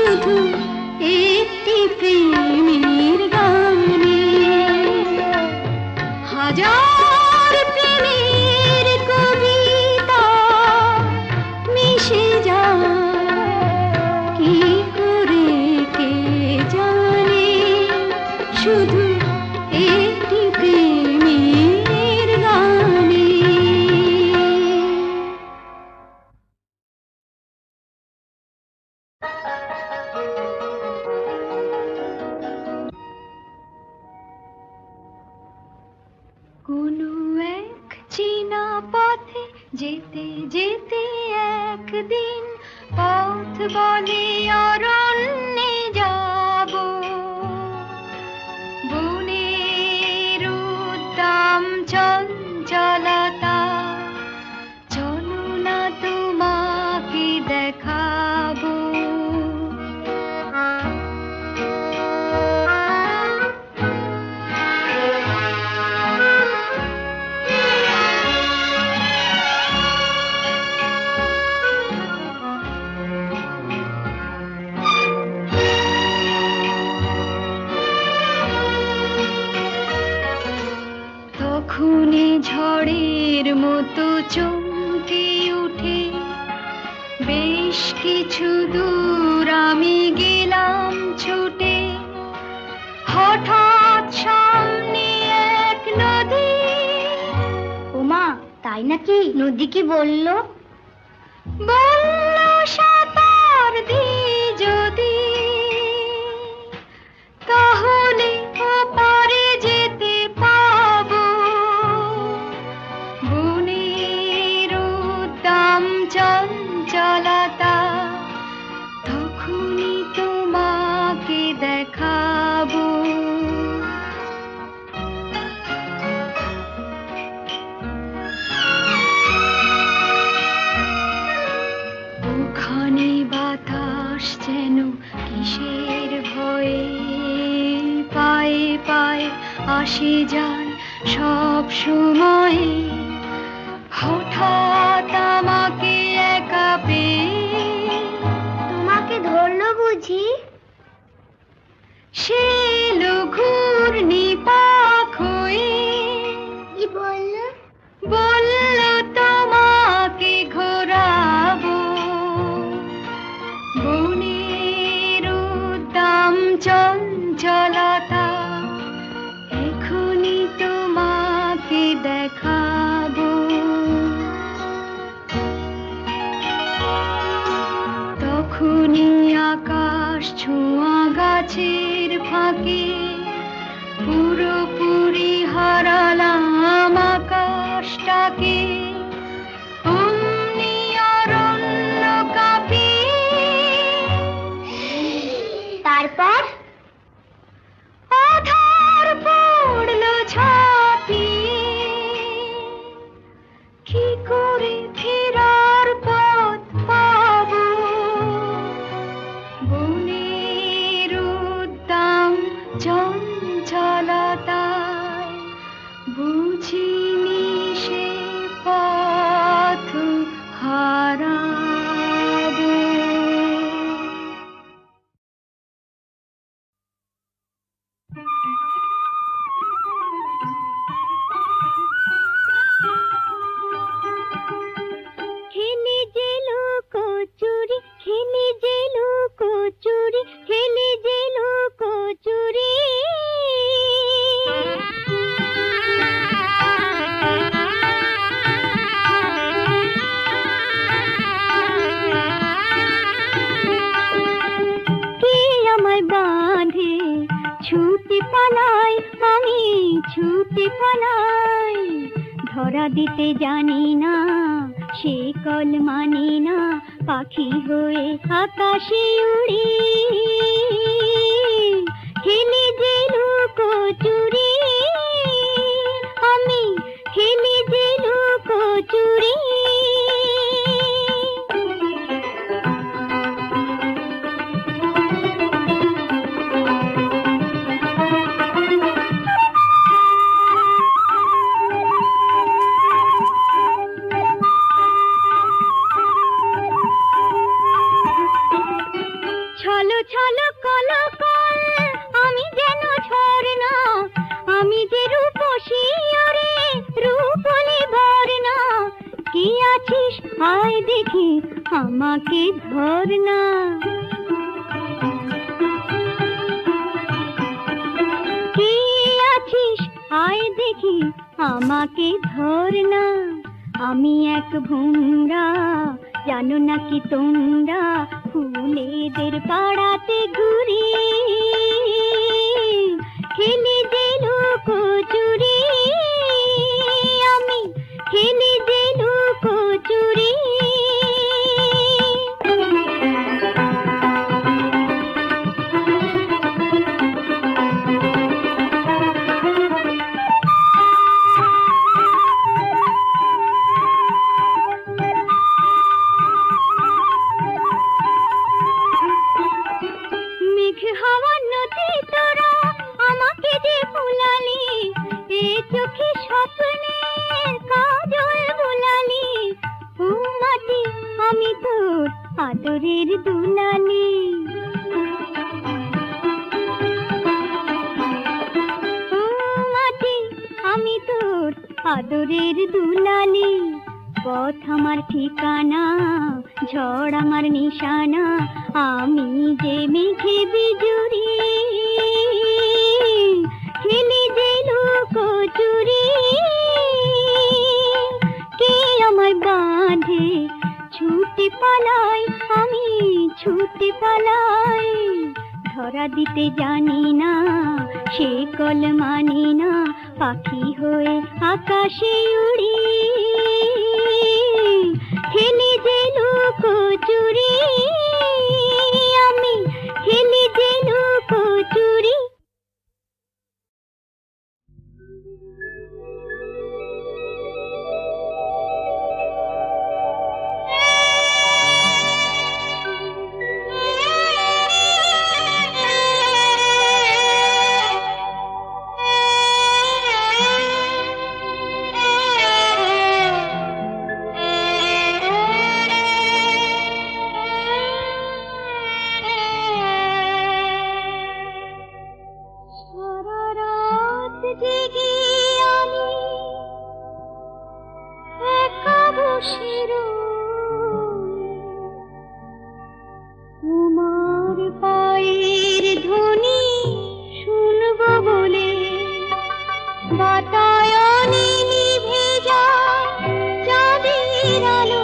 শুধু একটি প্রেমের গান। কোনো এক চেনা পথে যেতে যেতে একদিন পথ বলে অরণ্য কি বলল? তখনই আকাশ ছোঁয়া গাছের ফাঁকে। পুরোপুরি হারালাম আকাশটাকে। চঞ্চলতা বুঝি ঠিকানায় ধরা দিতে জানি না সে কল মানি না পাখি হয়ে আকাশে উড়ি। আয় দেখি, আমাকে ধর না। আমি এক ভুঙ্গা জানো নাকি তোমরা, ফুলেদের পাড়াতে ঘুরি। খেলি যে লোক চুরি আমি খেলি সারা দিতে জানি না সে কল মানি না পাখি হয়ে আকাশে উড়ি বাতায়নে নিভে যায় চাঁদের আলো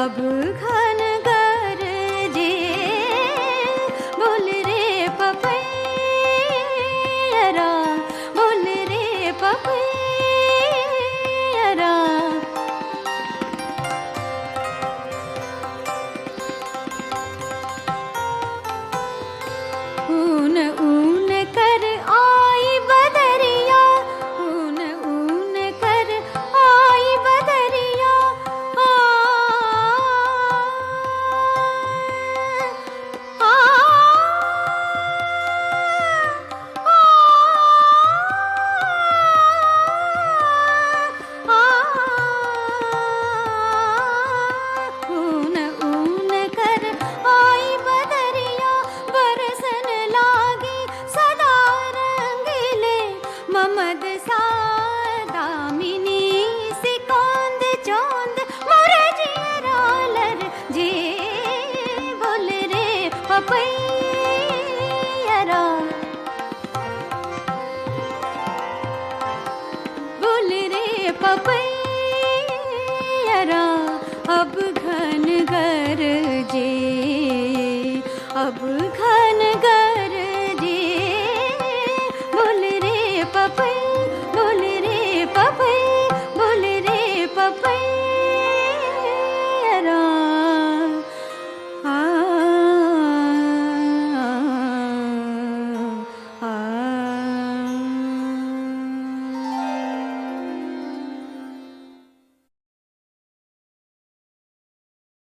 अब घन रे पपैयरा अब घन गरजे अब घन